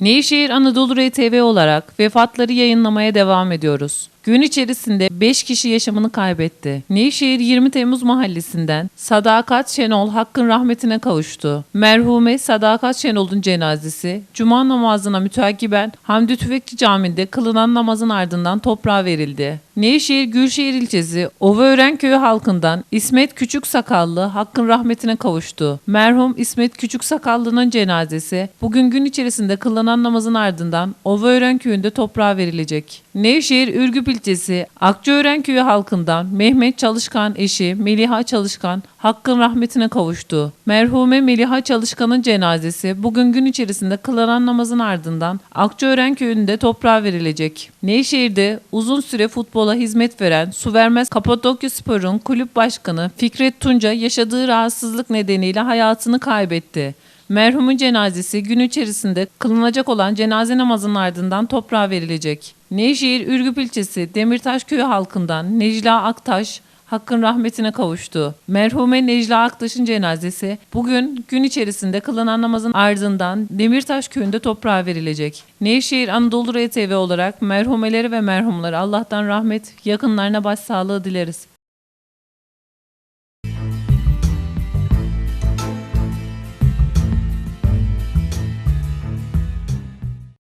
Nevşehir Anadolu RTV olarak vefatları yayınlamaya devam ediyoruz. Gün içerisinde 5 kişi yaşamını kaybetti. Nevşehir 20 Temmuz Mahallesi'nden Sadakat Şenol hakkın rahmetine kavuştu. Merhume Sadakat Şenol'un cenazesi Cuma namazına müteakiben Hamdi Tüfekçi Camii'nde kılınan namazın ardından toprağa verildi. Nevşehir Gülşehir ilçesi Ovaören köyü halkından İsmet Küçük Sakallı hakkın rahmetine kavuştu. Merhum İsmet Küçük Sakallı'nın cenazesi bugün gün içerisinde kılınan namazın ardından Ovaören köyünde toprağa verilecek. Nevşehir Ürgüp ilçesi Akçaören köyü halkından Mehmet Çalışkan eşi Meliha Çalışkan hakkın rahmetine kavuştu. Merhume Meliha Çalışkan'ın cenazesi bugün gün içerisinde kılınan namazın ardından Akçaören köyünde toprağa verilecek. Nevşehir'de uzun süre futbola hizmet veren Su Vermez Kapadokya Spor'un kulüp başkanı Fikret Tunca yaşadığı rahatsızlık nedeniyle hayatını kaybetti. Merhumun cenazesi gün içerisinde kılınacak olan cenaze namazının ardından toprağa verilecek. Nevşehir Ürgüp ilçesi Demirtaş köyü halkından Necla Aktaş hakkın rahmetine kavuştu. Merhume Necla Aktaş'ın cenazesi bugün gün içerisinde kılınan namazın ardından Demirtaş köyünde toprağa verilecek. Nevşehir Anadolu RTV olarak merhumeleri ve merhumları Allah'tan rahmet, yakınlarına başsağlığı dileriz.